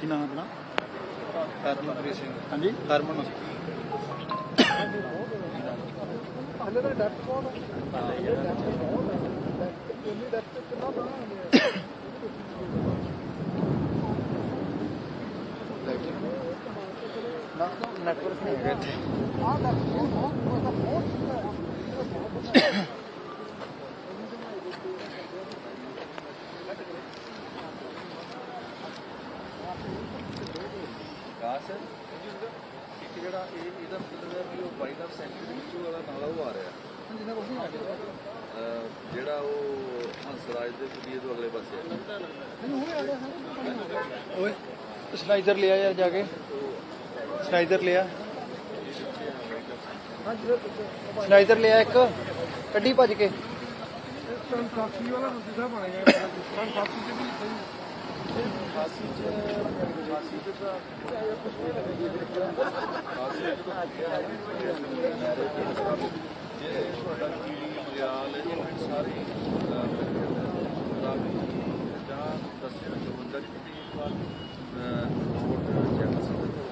ਕੀ ਨਾਮ ਆਪਣਾ ਹਰਮਨਪ੍ਰੀਤ ਸਿੰਘ ਹਾਂਜੀ ਹਰਮਨ ਹਲੇ ਤਾਂ ਡੈਪਥ ਬਹੁਤ ਇੰਨੀ ਡੈਪਥ ਕਿੰਨਾ ਪਾਣਾ ਨੈਟਵਰਕ ਨਹੀਂ ਹੈਗਾ ਇੱਥੇ ਆਹ ਡੈਪਥ ਬਹੁਤ ਬਹੁਤ ਬਹੁਤ ਕਾਸ ਇੱਕ ਜਿਹੜਾ ਇਹ ਇਹਦਾ ਮਤਲਬ ਹੈ ਲਾਈਫ ਸੈਂਚੁਰੀ ਵਿੱਚੋਂ ਵਾਲਾ ਨਾਲਾ ਉਹ ਆ ਰਿਹਾ ਜਿੰਨਾ ਕੁਝ ਨਹੀਂ ਆ ਅਹ ਜਿਹੜਾ ਉਹ ਹੰਸਰਾਜ ਦੇ ਕੁੜੀਏ ਤੋਂ ਅਗਲੇ ਪਾਸੇ ਗਿਆ ਹਾਂ ਓਏ ਸਲਾਈਡਰ ਲਿਆ ਯਾਰ ਜਾ ਕੇ। ਸਲਾਈਡਰ ਲਿਆ ਹਾਂ ਜਿਹੜਾ ਪਿੱਛੇ ਸਲਾਈਡਰ ਲਿਆ ਇੱਕ ਕੱਢੀ ਭੱਜ ਕੇ ਵਾਲਾ ਵੀ ਇੱਕ ਵਾਰ ਰਿਪੋਰਟ ਚੈੱਕ ਸਕਦੇ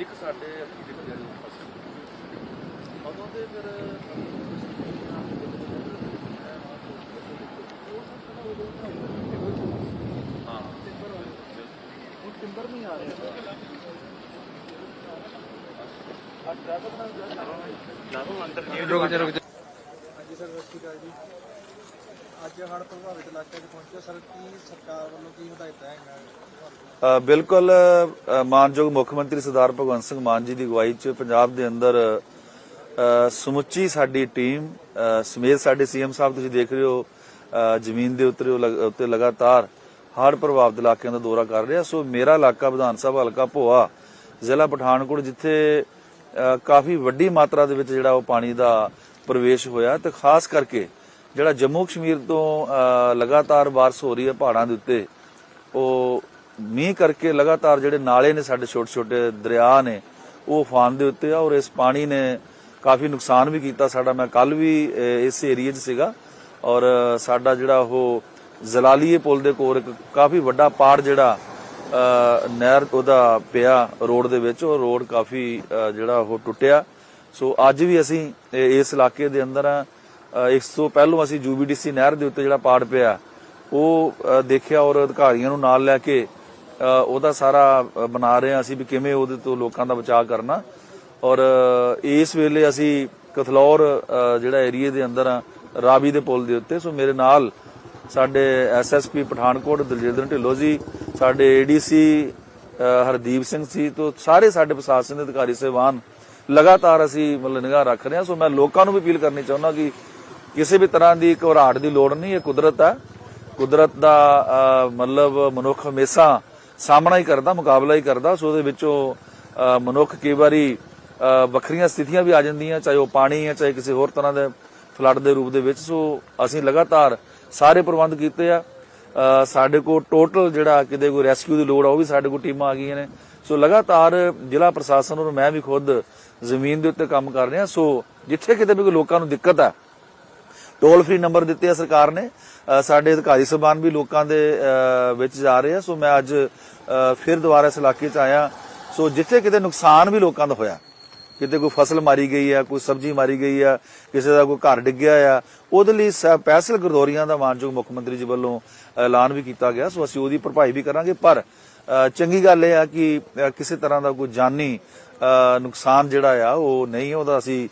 ਇੱਕ ਸਾਡੇ ਅੱਖੀ ਦਿਖ ਗਿਆ ਜੀ ਫਸਲ ਉਦੋਂ ਦੇ ਫਿਰ ਹਾਂ ਟਿੰਬਰ ਨਹੀਂ ਆ ਰਿਹਾ। ਰੁਕ ਜਾ ਰੁਕ ਜਾ। ਹਾਂਜੀ ਸਰ ਸਤਿ ਸ਼੍ਰੀ ਅਕਾਲ ਜੀ। ਅੱਜ ਹੜ੍ਹ ਪ੍ਰਭਾਵਿਤ ਇਲਾਕੇ 'ਚ ਪਹੁੰਚੇ ਸਰ ਕੀ ਸਰਕਾਰ ਵੱਲੋਂ ਕੀ ਹਦਾਇਤਾਂ ਹੈਗੀਆਂ ਅ, ਬਿਲਕੁਲ ਮਾਨਯੋਗ ਮੁੱਖ ਮੰਤਰੀ ਸਰਦਾਰ ਭਗਵੰਤ ਸਿੰਘ ਮਾਨ ਜੀ ਦੀ ਅਗਵਾਈ 'ਚ ਪੰਜਾਬ ਦੇ ਅੰਦਰ ਸਮੁੱਚੀ ਸਾਡੀ ਟੀਮ ਸਮੇਤ ਸਾਡੇ ਸੀਐਮ ਸਾਹਿਬ ਤੁਸੀਂ ਦੇਖ ਰਹੇ ਹੋ ਜ਼ਮੀਨ ਦੇ ਉੱਤੇ ਲਗਾਤਾਰ ਹੜ੍ਹ ਪ੍ਰਭਾਵਿਤ ਇਲਾਕਿਆਂ ਦਾ ਦੌਰਾ ਕਰ ਰਿਹਾ। ਸੋ ਮੇਰਾ ਇਲਾਕਾ ਵਿਧਾਨ ਸਭਾ ਹਲਕਾ ਭੋਆ, ਜ਼ਿਲ੍ਹਾ ਪਠਾਨਕੋਟ, ਜਿੱਥੇ ਕਾਫੀ ਵੱਡੀ ਮਾਤਰਾ ਦੇ ਵਿੱਚ ਜਿਹੜਾ ਉਹ ਪਾਣੀ ਦਾ ਪ੍ਰਵੇਸ਼ ਹੋਇਆ ਤੇ ਖਾਸ ਕਰਕੇ ਜਿਹੜਾ ਜੰਮੂ ਕਸ਼ਮੀਰ ਤੋਂ ਲਗਾਤਾਰ ਬਾਰਿਸ਼ ਹੋ ਰਹੀ ਹੈ ਪਹਾੜਾਂ ਦੇ ਉੱਤੇ, ਉਹ ਮੀਂਹ ਕਰਕੇ ਲਗਾਤਾਰ ਜਿਹੜੇ ਨਾਲੇ ਨੇ ਸਾਡੇ ਛੋਟੇ ਛੋਟੇ ਦਰਿਆ ਨੇ, ਉਹ ਉਫਾਨ ਦੇ ਉੱਤੇ ਆ ਔਰ ਇਸ ਪਾਣੀ ਨੇ ਕਾਫੀ ਨੁਕਸਾਨ ਵੀ ਕੀਤਾ। ਸਾਡਾ ਮੈਂ ਕੱਲ ਵੀ ਇਸ ਏਰੀਏ 'ਚ ਸੀਗਾ ਔਰ ਸਾਡਾ ਜਿਹੜਾ ਉਹ ਜ਼ਲਾਲੀਏ ਪੁਲ ਦੇ ਕੋਲ ਇੱਕ ਕਾਫੀ ਵੱਡਾ ਪਾੜ ਜਿਹੜਾ ਨਹਿਰ ਉਹਦਾ ਪਿਆ ਰੋਡ ਦੇ ਵਿੱਚ, ਉਹ ਰੋਡ ਕਾਫੀ ਜਿਹੜਾ ਉਹ ਟੁੱਟਿਆ। ਸੋ ਅੱਜ ਵੀ ਅਸੀਂ ਇਸ ਇਲਾਕੇ ਦੇ ਅੰਦਰ ਇਸ ਤੋਂ ਪਹਿਲਾਂ ਅਸੀਂ ਯੂਬੀਡੀਸੀ ਨਹਿਰ ਦੇ ਉੱਤੇ ਜਿਹੜਾ ਪਾੜ ਪਿਆ, ਉਹ ਦੇਖਿਆ ਔਰ ਅਧਿਕਾਰੀਆਂ ਨੂੰ ਨਾਲ ਲੈ ਕੇ ਉਹਦਾ ਸਾਰਾ ਬਣਾ ਰਹੇ ਹਾਂ ਅਸੀਂ ਵੀ ਕਿਵੇਂ ਉਹਦੇ ਤੋਂ ਲੋਕਾਂ ਦਾ ਬਚਾਅ ਕਰਨਾ। ਔਰ ਇਸ ਵੇਲੇ ਅਸੀਂ ਕਥਲੌਰ ਜਿਹੜਾ ਏਰੀਏ ਦੇ ਅੰਦਰ ਆ, ਰਾਵੀ ਦੇ ਪੁਲ ਦੇ ਉੱਤੇ। ਸੋ ਮੇਰੇ ਨਾਲ ਸਾਡੇ ਐਸਐਸਪੀ ਪਠਾਨਕੋਟ, ਦਲਜਿੰਦਰ ਢਿੱਲੋਂ ਜੀ, ਸਾਡੇ ਏਡੀਸੀ ਹਰਦੀਪ ਸਿੰਘ ਸੀ ਤੋਂ ਸਾਰੇ ਸਾਡੇ ਪ੍ਰਸ਼ਾਸਨ ਦੇ ਅਧਿਕਾਰੀ ਸਹਿਬਾਨ ਲਗਾਤਾਰ ਅਸੀਂ ਮਤਲਬ ਨਿਗਾਹ ਰੱਖ ਰਹੇ ਹਾਂ। ਸੋ ਮੈਂ ਲੋਕਾਂ ਨੂੰ ਵੀ ਅਪੀਲ ਕਰਨੀ ਚਾਹੁੰਦਾ ਕਿ ਕਿਸੇ ਵੀ ਤਰ੍ਹਾਂ ਦੀ ਘਬਰਾਹਟ ਦੀ ਲੋੜ ਨਹੀਂ, ਇਹ ਕੁਦਰਤ ਹੈ। ਕੁਦਰਤ ਦਾ ਮਤਲਬ ਮਨੁੱਖ ਹਮੇਸ਼ਾ ਸਾਹਮਣਾ ਹੀ ਕਰਦਾ, ਮੁਕਾਬਲਾ ਹੀ ਕਰਦਾ। ਸੋ ਉਹਦੇ ਵਿੱਚੋਂ ਮਨੁੱਖ ਕਈ ਵਾਰੀ ਵੱਖਰੀਆਂ ਸਥਿਤੀਆਂ ਵੀ ਆ ਜਾਂਦੀਆਂ, ਚਾਹੇ ਉਹ ਪਾਣੀ ਹੈ, ਚਾਹੇ ਕਿਸੇ ਹੋਰ ਤਰ੍ਹਾਂ ਦੇ ਫਲੱਡ ਦੇ ਰੂਪ ਦੇ ਵਿੱਚ, ਸੋ ਅਸੀਂ ਲਗਾਤਾਰ ਸਾਰੇ ਪ੍ਰਬੰਧ ਕੀਤੇ ਆ। ਸਾਡੇ ਕੋਲ ਟੋਟਲ ਜਿਹੜਾ ਕਿਤੇ ਕੋਈ ਰੈਸਕਿਊ ਦੀ ਲੋੜ ਆ, ਉਹ ਵੀ ਸਾਡੇ ਕੋਲ ਟੀਮਾਂ ਆ ਗਈਆਂ ਨੇ। ਸੋ ਲਗਾਤਾਰ ਜ਼ਿਲ੍ਹਾ ਪ੍ਰਸ਼ਾਸਨ ਔਰ ਮੈਂ ਵੀ ਖੁਦ ਜ਼ਮੀਨ ਦੇ ਉੱਤੇ ਕੰਮ ਕਰ ਰਿਹਾ। ਸੋ ਜਿੱਥੇ ਕਿਤੇ ਵੀ ਕੋਈ ਲੋਕਾਂ ਨੂੰ ਦਿੱਕਤ ਆ, ਟੋਲ ਫ੍ਰੀ ਨੰਬਰ ਦਿੱਤੇ ਆ ਸਰਕਾਰ ਨੇ। ਸਾਡੇ ਅਧਿਕਾਰੀ ਸਭਾਨ ਵੀ ਲੋਕਾਂ ਦੇ ਵਿੱਚ ਜਾ ਰਹੇ ਆ। ਸੋ ਮੈਂ ਅੱਜ ਫਿਰ ਦੁਬਾਰਾ ਇਸ ਇਲਾਕੇ 'ਚ ਆਇਆ। ਸੋ ਜਿੱਥੇ ਕਿਤੇ ਨੁਕਸਾਨ ਵੀ ਲੋਕਾਂ ਦਾ ਹੋਇਆ ਕਿਤੇ ਕੋਈ ਫਸਲ ਮਾਰੀ ਗਈ ਆ, ਕੋਈ ਸਬਜ਼ੀ ਮਾਰੀ ਗਈ ਆ, ਕਿਸੇ ਦਾ ਕੋਈ ਘਰ ਡਿੱਗਿਆ ਆ, ਉਹਦੇ ਲਈ ਸਪੈਸ਼ਲ ਗਰਦੌਰੀਆਂ ਦਾ ਮਾਨਯੋਗ ਮੁੱਖ ਮੰਤਰੀ ਜੀ ਵੱਲੋਂ ਐਲਾਨ ਵੀ ਕੀਤਾ ਗਿਆ, ਸੋ ਅਸੀਂ ਉਹਦੀ ਭਰਪਾਈ ਵੀ ਕਰਾਂਗੇ, ਪਰ ਚੰਗੀ ਗੱਲ ਇਹ ਆ ਕਿ ਕਿਸੇ ਤਰ੍ਹਾਂ ਦਾ ਕੋਈ ਜਾਨੀ ਨੁਕਸਾਨ ਜਿਹੜਾ ਆ, ਉਹ ਨਹੀਂ ਉਹਦਾ ਅਸੀਂ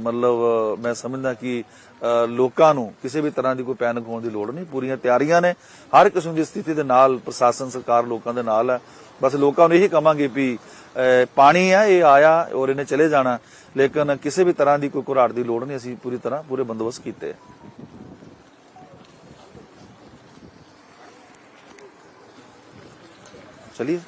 ਮਤਲਬ ਮੈਂ ਸਮਝਦਾ ਕਿ ਲੋਕਾਂ ਨੂੰ ਕਿਸੇ ਵੀ ਤਰ੍ਹਾਂ ਦੀ ਕੋਈ ਪੈਨਿਕ ਹੋਣ ਦੀ ਲੋੜ ਨਹੀਂ, ਪੂਰੀਆਂ ਤਿਆਰੀਆਂ ਨੇ, ਹਰ ਕਿਸਮ ਦੀ ਸਥਿਤੀ ਦੇ ਨਾਲ, ਪ੍ਰਸ਼ਾਸਨ, ਸਰਕਾਰ ਲੋਕਾਂ ਦੇ ਨਾਲ ਹੈ ਬਸ ਲੋਕਾਂ ਨੂੰ ਇਹੀ ਕਵਾਂਗੇ ਵੀ ਪਾਣੀ ਆ, ਇਹ ਆਇਆ ਔਰ ਇਹਨੇ ਚਲੇ ਜਾਣਾ। ਲੇਕਿਨ ਕਿਸੇ ਵੀ ਤਰ੍ਹਾਂ ਦੀ ਕੋਈ ਘੁਰਾੜ ਦੀ ਲੋੜ ਨਹੀਂ, ਅਸੀਂ ਪੂਰੀ ਤਰ੍ਹਾਂ ਪੂਰੇ ਬੰਦੋਬਸਤ ਕੀਤੇ ਹੈ ਚਲਿਏ।